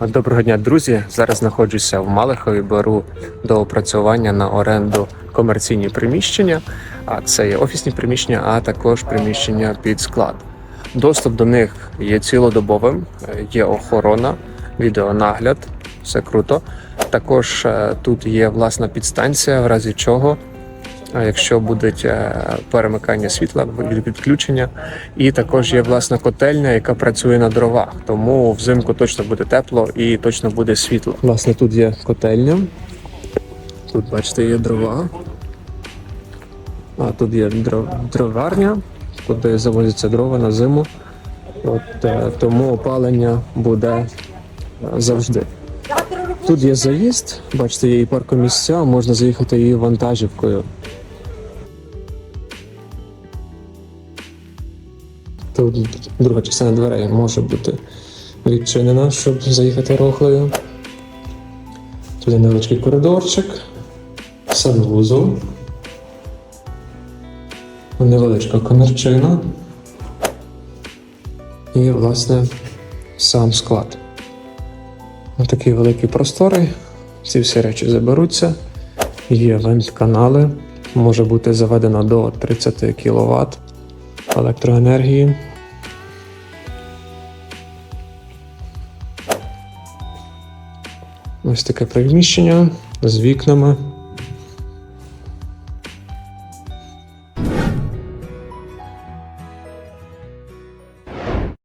Доброго дня, друзі. Зараз знаходжуся в Малихові. Беру до опрацювання на оренду комерційні приміщення. А це є офісні приміщення, а також приміщення під склад. Доступ до них є цілодобовим, є охорона, відеонагляд, все круто. Також е, тут є власна підстанція, в разі чого, якщо будуть е, перемикання світла від відключення. І також є власна котельня, яка працює на дровах. Тому взимку точно буде тепло і точно буде світло. Власне, тут є котельня. Тут, бачите, є дрова. А тут є дров- дроварня, куди завозяться дрова на зиму. От, е, тому опалення буде е, завжди. Тут є заїзд, бачите, є і паркомісця, можна заїхати і вантажівкою. Тут друга частина дверей може бути відчинена, щоб заїхати рухлею. Тут є невеличкий коридорчик, санвузол, невеличка комірчина і, власне, сам склад. Ось такі великі простори. Ці всі речі заберуться. Є вент-канали. Може бути заведено до 30 кВт електроенергії. Ось таке приміщення з вікнами.